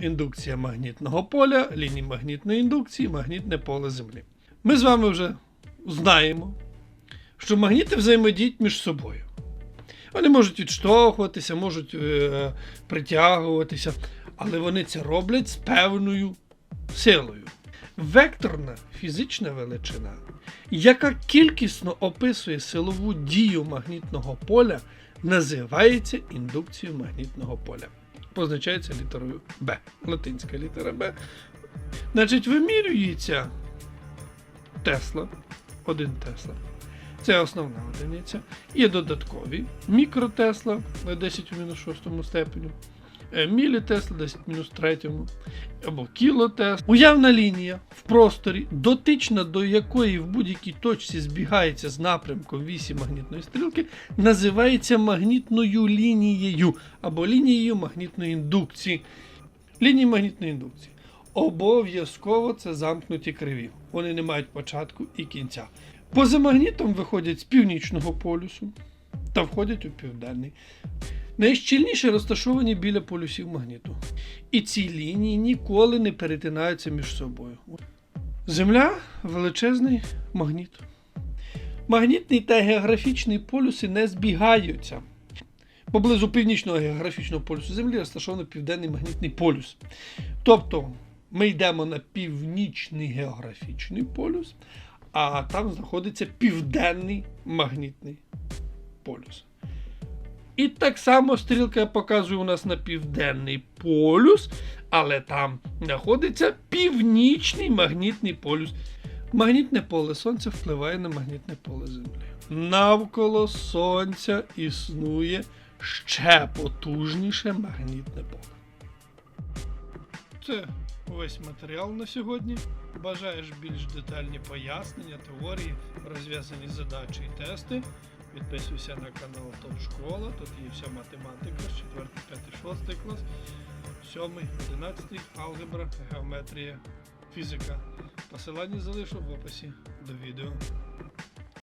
індукція магнітного поля, лінії магнітної індукції, магнітне поле Землі. Ми з вами вже знаємо, що магніти взаємодіють між собою. Вони можуть відштовхуватися, можуть е, притягуватися, але вони це роблять з певною силою. Векторна фізична величина, яка кількісно описує силову дію магнітного поля, називається індукцією магнітного поля. Позначається літерою Б. Латинська літера Б. Значить, вимірюється Тесла, один Тесла. Це основна одиниця. Є додаткові мікротесла на 10 у мінус 6 степеню, е, мілітесла 10 в мінус 3 або кілотесла. Уявна лінія в просторі, дотична до якої в будь-якій точці збігається з напрямком вісі магнітної стрілки, називається магнітною лінією або лінією магнітної індукції. Лінії магнітної індукції. Обов'язково це замкнуті криві. Вони не мають початку і кінця. Поза магнітом виходять з північного полюсу та входять у південний. Найщільніше розташовані біля полюсів магніту. І ці лінії ніколи не перетинаються між собою. Земля величезний магніт. Магнітний та географічний полюси не збігаються. Поблизу північного географічного полюсу Землі розташований південний магнітний полюс. Тобто ми йдемо на північний географічний полюс, а там знаходиться південний магнітний полюс. І так само стрілка показує у нас на південний полюс, але там знаходиться північний магнітний полюс. Магнітне поле Сонця впливає на магнітне поле Землі. Навколо Сонця існує ще потужніше магнітне поле. Це весь матеріал на сьогодні. Бажаєш більш детальні пояснення, теорії, розв'язані задачі і тести. Підписуйся на канал Топ Школа. Тут є вся математика, 4, 5, 6 клас, 7, 11, алгебра, геометрія, фізика. Посилання залишу в описі до відео.